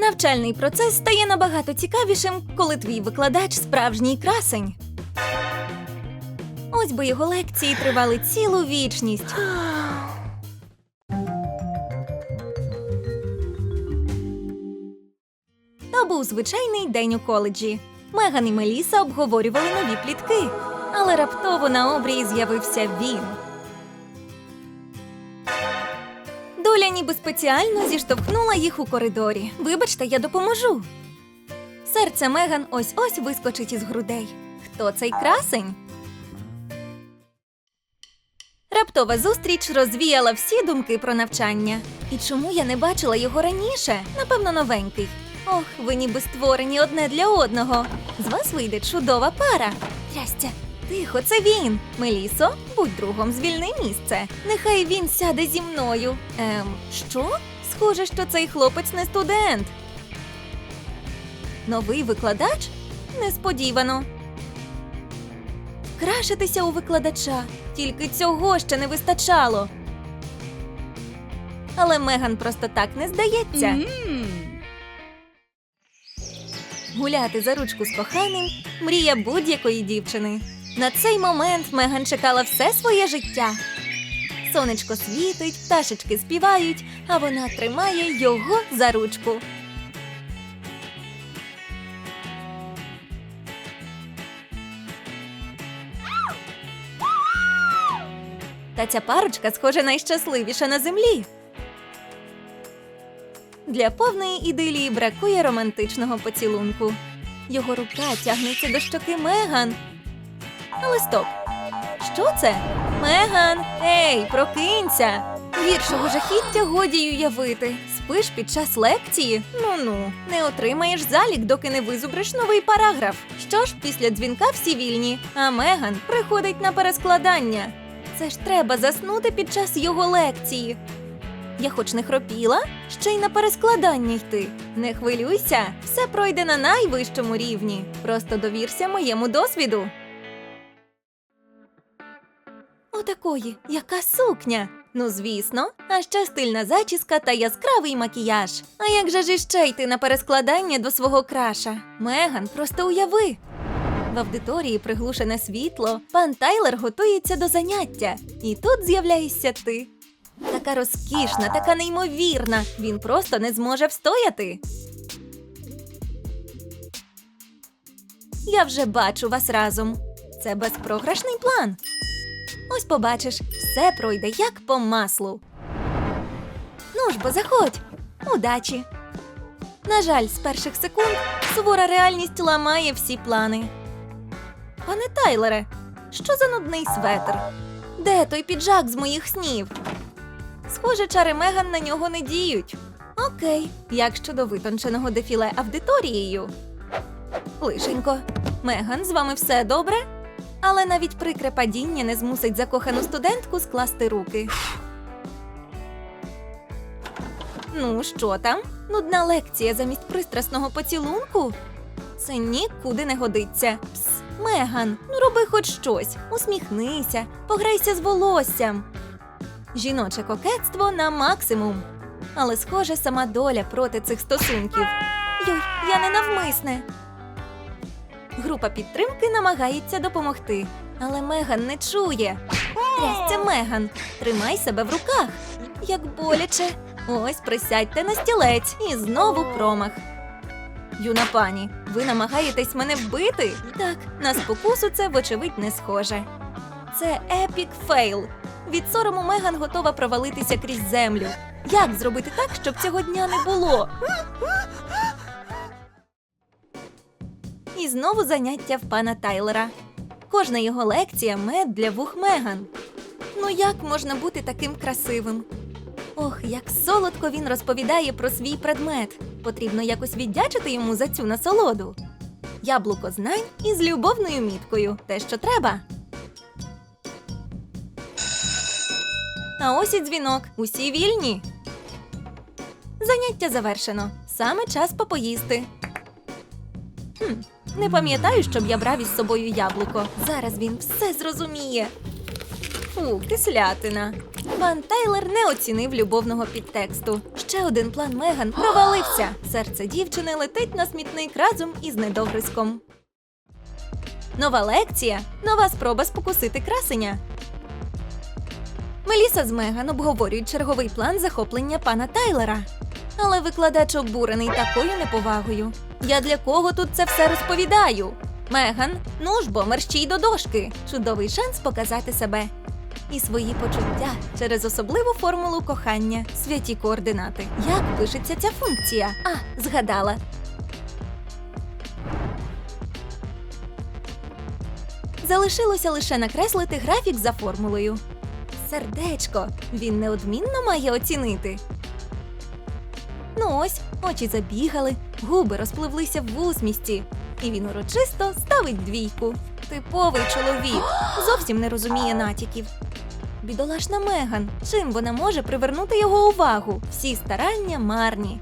Навчальний процес стає набагато цікавішим, коли твій викладач справжній красень. Ось би його лекції тривали цілу вічність. То був звичайний день у коледжі. Меган і Меліса обговорювали нові плітки, але раптово на обрії з'явився він. Доля ніби спеціально зіштовхнула їх у коридорі. Вибачте, я допоможу. Серце Меган ось ось вискочить із грудей. Хто цей красень? Раптова зустріч розвіяла всі думки про навчання. І чому я не бачила його раніше? Напевно, новенький. Ох, ви ніби створені одне для одного. З вас вийде чудова пара. Трястя, тихо, це він. Мелісо, будь другом, звільни місце. Нехай він сяде зі мною. Ем, що? Схоже, що цей хлопець не студент. Новий викладач? Несподівано. Крашитися у викладача. Тільки цього ще не вистачало. Але Меган просто так не здається. Гуляти за ручку з коханим мрія будь-якої дівчини. На цей момент Меган чекала все своє життя. Сонечко світить, пташечки співають, а вона тримає його за ручку. Та ця парочка, схоже, найщасливіша на землі. Для повної ідилії бракує романтичного поцілунку. Його рука тягнеться до щоки Меган. Але стоп. Що це? Меган, ей, прокинься! Гіршого жахіття годі й уявити. Спиш під час лекції? Ну-ну, не отримаєш залік, доки не визубриш новий параграф. Що ж, після дзвінка всі вільні, а Меган приходить на перескладання. Це ж треба заснути під час його лекції. Я хоч не хропіла, ще й на перескладання йти. Не хвилюйся, все пройде на найвищому рівні. Просто довірся моєму досвіду. Отакої, яка сукня. Ну, звісно, а ще стильна зачіска та яскравий макіяж. А як же ж іще йти на перескладання до свого краша? Меган, просто уяви. В аудиторії приглушене світло, пан Тайлер готується до заняття. І тут з'являєшся ти. Така розкішна, така неймовірна. Він просто не зможе встояти. Я вже бачу вас разом. Це безпрограшний план. Ось побачиш, все пройде як по маслу. Ну ж бо заходь. Удачі. На жаль, з перших секунд сувора реальність ламає всі плани. Пане Тайлере, що за нудний светр? Де той піджак з моїх снів? Схоже, чари Меган на нього не діють. Окей, як щодо витонченого дефіле аудиторією. Лишенько, Меган, з вами все добре? Але навіть прикре падіння не змусить закохану студентку скласти руки. Ну, що там? Нудна лекція замість пристрасного поцілунку? Це нікуди не годиться. Пс, Меган, ну роби хоч щось. Усміхнися, пограйся з волоссям. Жіноче кокетство на максимум. Але, схоже, сама доля проти цих стосунків. Йой, я не навмисне. Група підтримки намагається допомогти, але Меган не чує. Трясця Меган, тримай себе в руках. Як боляче. Ось присядьте на стілець і знову промах. Юна пані, ви намагаєтесь мене вбити? Так, на спокусу це, вочевидь, не схоже. Це епік фейл. Від сорому Меган готова провалитися крізь землю. Як зробити так, щоб цього дня не було? І знову заняття в пана Тайлера. Кожна його лекція мед для вух Меган. Ну як можна бути таким красивим? Ох, як солодко він розповідає про свій предмет. Потрібно якось віддячити йому за цю насолоду. Яблуко знань із любовною міткою. Те, що треба. А ось і дзвінок. Усі вільні. Заняття завершено. Саме час попоїсти. Хм, не пам'ятаю, щоб я брав із собою яблуко. Зараз він все зрозуміє. Фу, кислятина. Пан Тайлер не оцінив любовного підтексту. Ще один план Меган провалився. Серце дівчини летить на смітник разом із недогризком. Нова лекція, нова спроба спокусити красення. Меліса з Меган обговорюють черговий план захоплення пана Тайлера. Але викладач обурений такою неповагою. Я для кого тут це все розповідаю? Меган, ну ж бо мерщій до дошки. Чудовий шанс показати себе. І свої почуття через особливу формулу кохання, святі координати. Як пишеться ця функція? А, згадала. Залишилося лише накреслити графік за формулою. Сердечко, він неодмінно має оцінити. Ну ось, очі забігали, губи розпливлися в усмісті, і він урочисто ставить двійку. Типовий чоловік, зовсім не розуміє натяків. Бідолашна Меган, чим вона може привернути його увагу? Всі старання марні.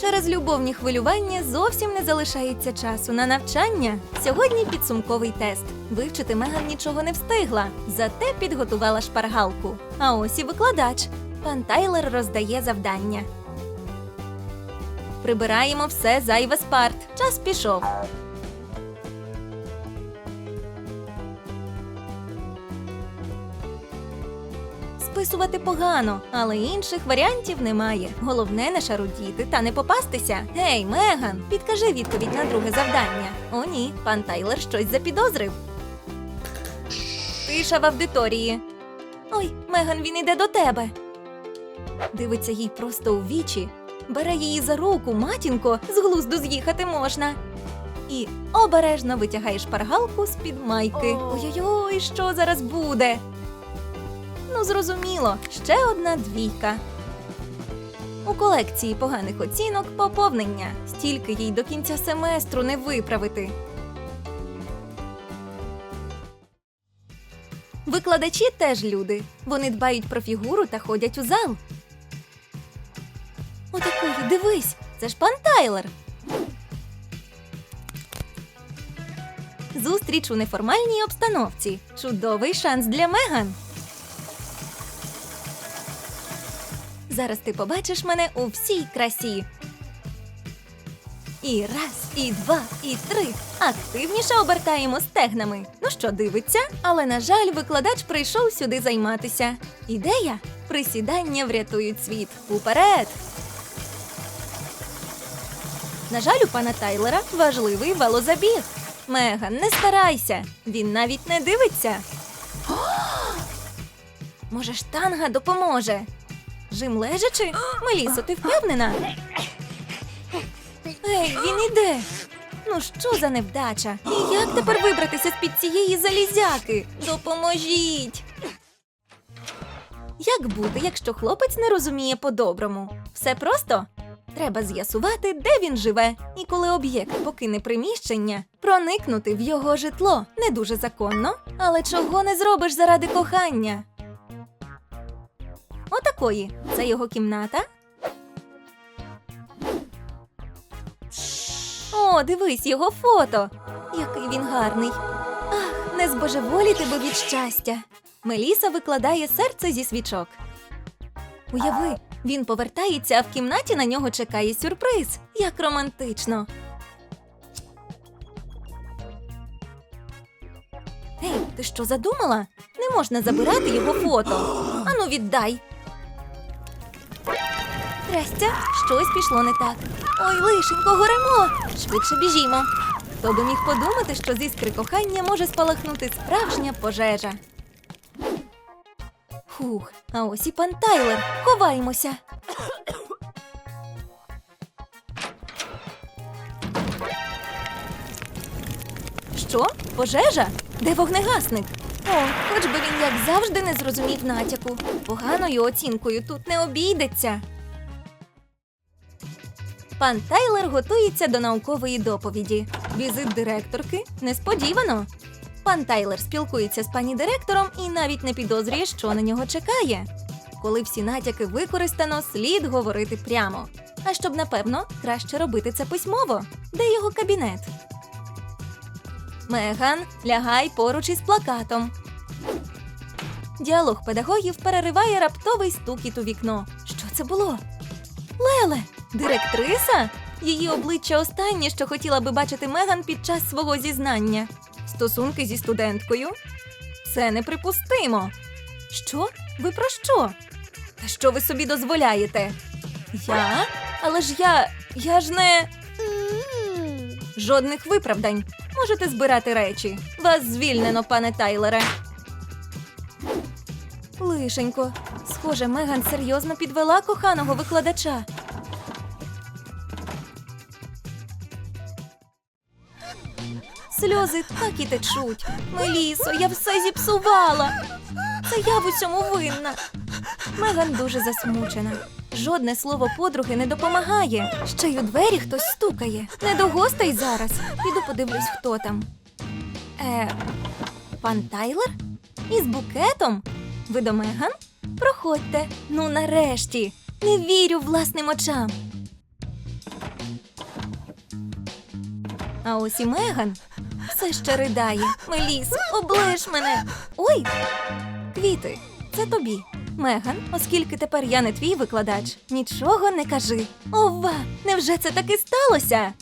Через любовні хвилювання зовсім не залишається часу на навчання. Сьогодні підсумковий тест. Вивчити Меган нічого не встигла, зате підготувала шпаргалку. А ось і викладач. Пан Тайлер роздає завдання. Прибираємо все зайве з парт. Час пішов. Списувати погано, але інших варіантів немає. Головне не шарудіти та не попастися. Гей, Меган, підкажи відповідь на друге завдання. О, ні, пан Тайлер щось запідозрив. Тиша в аудиторії. Ой, Меган, він іде до тебе. Дивиться їй просто у вічі, бере її за руку, матінко, з глузду з'їхати можна. І обережно витягає шпаргалку з-під майки. Ой-ой-ой, що зараз буде? Ну, зрозуміло, ще одна двійка. У колекції поганих оцінок поповнення. Стільки їй до кінця семестру не виправити. Викладачі теж люди. Вони дбають про фігуру та ходять у зал. Отакої, дивись, це ж пан Тайлер. Зустріч у неформальній обстановці. Чудовий шанс для Меган. Зараз ти побачиш мене у всій красі. І раз, і два, і три. Активніше обертаємо стегнами. Ну що, дивиться? Але, на жаль, викладач прийшов сюди займатися. Ідея? Присідання врятують світ. Уперед! На жаль, у пана Тайлера важливий велозабіг. Меган, не старайся. Він навіть не дивиться. Може, штанга допоможе. Жим лежачи? Мелісо, ти впевнена? Ей, він іде. Ну що за невдача? І як тепер вибратися з-під цієї залізяки? Допоможіть. Як бути, якщо хлопець не розуміє по-доброму? Все просто. Треба з'ясувати, де він живе, і коли об'єкт покине приміщення, проникнути в його житло не дуже законно, але чого не зробиш заради кохання. Отакої. Це його кімната. О, дивись його фото. Який він гарний. Ах, не збожеволіти би від щастя. Меліса викладає серце зі свічок. Уяви, він повертається, а в кімнаті на нього чекає сюрприз. Як романтично. Ей, ти що задумала? Не можна забирати його фото. Ану, віддай. Трястя, щось пішло не так. Ой, лишенько, горемо! Швидше біжімо. Хто би міг подумати, що з іскри кохання може спалахнути справжня пожежа. Фух, а ось і пан Тайлер. Ховаємося. Що? Пожежа? Де вогнегасник? О, хоч би він, як завжди, не зрозумів натяку. Поганою оцінкою тут не обійдеться. Пан Тайлер готується до наукової доповіді. Візит директорки несподівано. Пан Тайлер спілкується з пані директором і навіть не підозрює, що на нього чекає. Коли всі натяки використано, слід говорити прямо. А щоб напевно, краще робити це письмово. Де його кабінет? Меган, лягай поруч із плакатом. Діалог педагогів перериває раптовий стукіт у вікно. Що це було? Леле, директриса? Її обличчя останнє, що хотіла би бачити Меган під час свого зізнання. Стосунки зі студенткою? Це неприпустимо. Що? Ви про що? Та що ви собі дозволяєте? Я? Але ж я. я ж не. Жодних виправдань. Можете збирати речі. Вас звільнено, пане Тайлере. Лишенько. Схоже, Меган серйозно підвела коханого викладача. Сльози так і течуть. Мелісо, я все зіпсувала. Це я в усьому винна. Меган дуже засмучена. Жодне слово подруги не допомагає. Ще й у двері хтось стукає. Не до гостей зараз. Піду подивлюсь, хто там. Е, пан Тайлер? Із букетом? Ви до Меган? Проходьте. Ну, нарешті. Не вірю власним очам. А ось і Меган все ще ридає. Меліс, оближ мене. Ой, квіти, це тобі. Меган, оскільки тепер я не твій викладач, нічого не кажи. Ова, невже це таки сталося?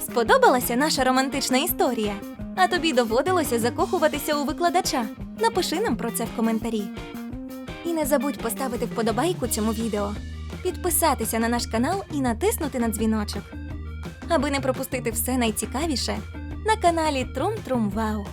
Сподобалася наша романтична історія. А тобі доводилося закохуватися у викладача. Напиши нам про це в коментарі. І не забудь поставити вподобайку цьому відео, підписатися на наш канал і натиснути на дзвіночок. Аби не пропустити все найцікавіше на каналі Трум Трум Вау.